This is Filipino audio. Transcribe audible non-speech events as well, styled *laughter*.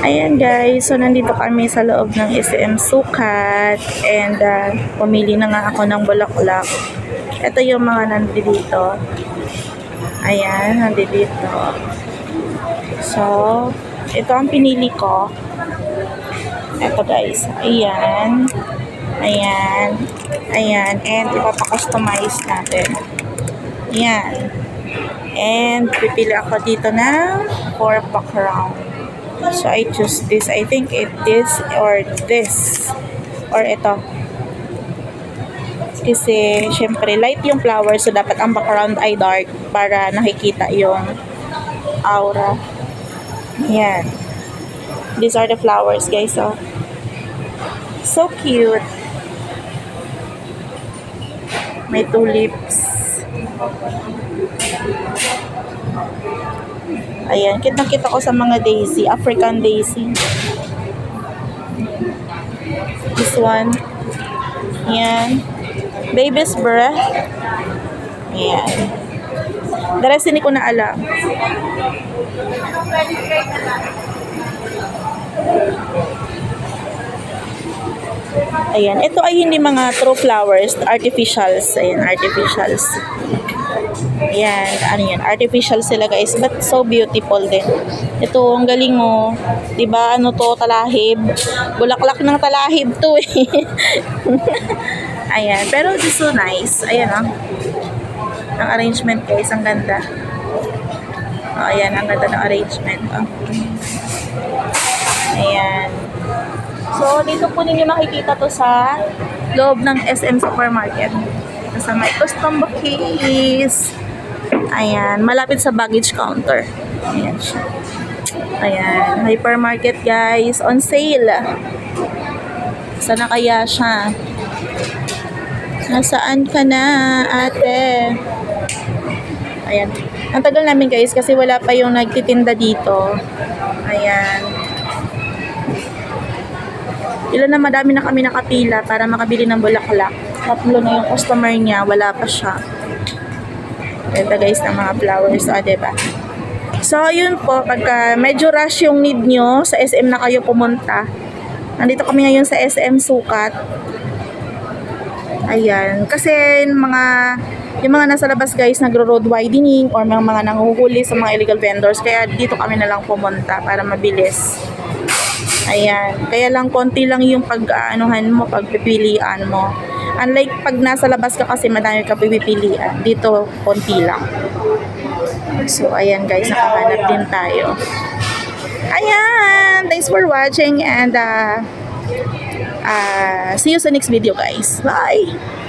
Ayan guys, so nandito kami sa loob ng SM Sukat and uh, pumili na nga ako ng bulaklak. Ito yung mga nandito. Ayan, nandito. So, ito ang pinili ko. Ito guys, ayan. Ayan. Ayan, and ipapakustomize natin. Ayan. And pipili ako dito ng 4 pack round. So, I choose this. I think it this or this. Or ito. Kasi, syempre, light yung flower. So, dapat ang background ay dark para nakikita yung aura. Yan. These are the flowers, guys. So, so cute. May tulips. Ayan, kitang-kita ko sa mga daisy, African daisy. This one. Ayan. Baby's breath. Ayan. The rest hindi ko na alam. Ayan. Ito ay hindi mga true flowers, artificials. Ayan, artificials. Ayan, ano yan, artificial sila guys, but so beautiful din. Ito, ang galing mo. 'Di ba ano to, talahib. Bulaklak ng talahib to eh. *laughs* Ayan, pero it's so nice. Ayan ah. Ang arrangement guys, ang ganda. Oh, ayan, ang ganda ng arrangement. Oh. Ayan. So, dito po ninyo makikita to sa loob ng SM Supermarket. Sa may custom bouquets. Ayan, malapit sa baggage counter. Ayan siya. Ayan, hypermarket guys, on sale. Sana kaya siya? Nasaan ka na, ate? Ayan. Ang tagal namin guys kasi wala pa yung nagtitinda dito. Ilan na madami na kami nakapila para makabili ng bulaklak. Tatlo na yung customer niya, wala pa siya. Ganda guys ng mga flowers, ah, diba? So, yun po, pagka medyo rush yung need nyo, sa SM na kayo pumunta. Nandito kami ngayon sa SM Sukat. Ayan. Kasi mga yung mga nasa labas guys nagro-road widening or mga mga nanguhuli sa mga illegal vendors kaya dito kami na lang pumunta para mabilis. Ayan. Kaya lang konti lang yung pag-aanuhan mo, pagpipilian mo. Unlike pag nasa labas ka kasi madami ka pipilian. Dito, konti lang. So, ayan guys, nakahanap din tayo. Ayan! Thanks for watching and uh, uh, see you sa next video guys. Bye!